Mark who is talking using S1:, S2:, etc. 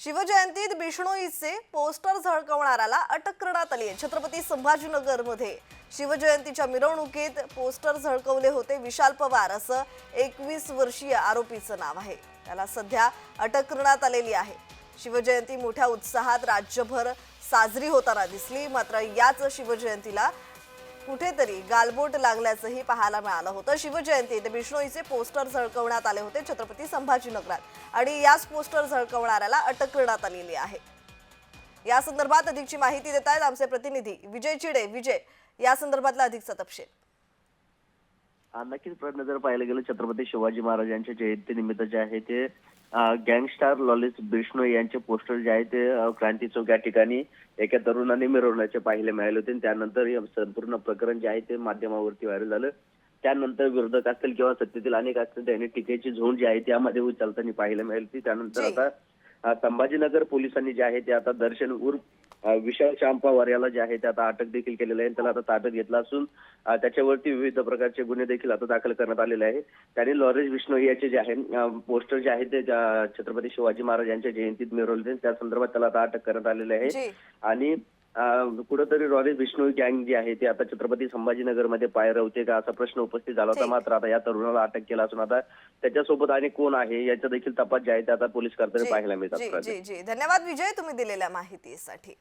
S1: शिवजयंतीत बिष्णोईचे poster झळकवणाऱ्याला अटक करण्यात आली आहे. छत्रपती संभाजीनगरमध्ये शिवजयंतीच्या मिरवणुकीत पोस्टर झळकवले होते विशाल पवार असं एकवीस वर्षीय आरोपीचं नाव आहे. त्याला सध्या अटक करण्यात आलेली आहे. शिवजयंती मोठ्या उत्साहात राज्यभर साजरी होताना दिसली मात्र याच शिवजयंतीला कुठेतरी गालबोट लागल्याचंही पाहायला मिळालं होतं. शिवजयंतीत बिष्णोईचे पोस्टर झळकवण्यात आले होते छत्रपती संभाजीनगरात आणि याच पोस्टर झळकवणाऱ्याला अटक करण्यात आलेली आहे. या संदर्भात अधिकची माहिती देत आहेत आमचे प्रतिनिधी विजय चिडे. विजय या संदर्भातला अधिकचा तपशील.
S2: नक्कीच प्रयत्न जर पाहिलं गेलं छत्रपती शिवाजी महाराजांच्या जयंतीनिमित्त जे आहे ते गँगस्टार लॉलिस बिष्णोई यांचे पोस्टर जे आहे ते क्रांती चौक या ठिकाणी एका तरुणाने मिरवण्याचे पाहायला मिळाले होते. आणि त्यानंतर हे संपूर्ण प्रकरण जे आहे ते माध्यमावरती व्हायरल झालं. त्यानंतर विरोधक असतील किंवा सत्तेतील अनेक असतील त्यांनी टीकेची झोन जी आहे त्यामध्ये उचलताना पाहायला मिळाली होती. त्यानंतर. आता संभाजीनगर पोलिसांनी जे आहे ते आता दर्शन उर्फ विशाल चांपावर याला जे आहे ते आता अटक देखील केलेलं आहे. त्याला आता ताब्यात घेतला असून त्याच्यावरती विविध प्रकारचे गुन्हे देखील आता दाखल करण्यात आलेले आहे त्यांनी लॉरेन्स बिश्नोई याचे जे आहे पोस्टर जे आहे ते छत्रपती शिवाजी महाराज यांच्या जयंतीत मिरवले त्या संदर्भात त्याला आता अटक करण्यात आलेली आहे.
S1: जी.
S2: आणि कुठंतरी रॉलेस बिश्नोई गँग जी आहे ती आता छत्रपती संभाजीनगरमध्ये पाय रवते का असा प्रश्न उपस्थित झाला होता. मात्र आता या तरुणाला अटक केला असून आता त्याच्यासोबत आणि कोण आहे याचा देखील तपास जे आहे ते आता पोलीस करताना पाहायला मिळतात
S1: धन्यवाद विजय तुम्ही दिलेल्या माहितीसाठी.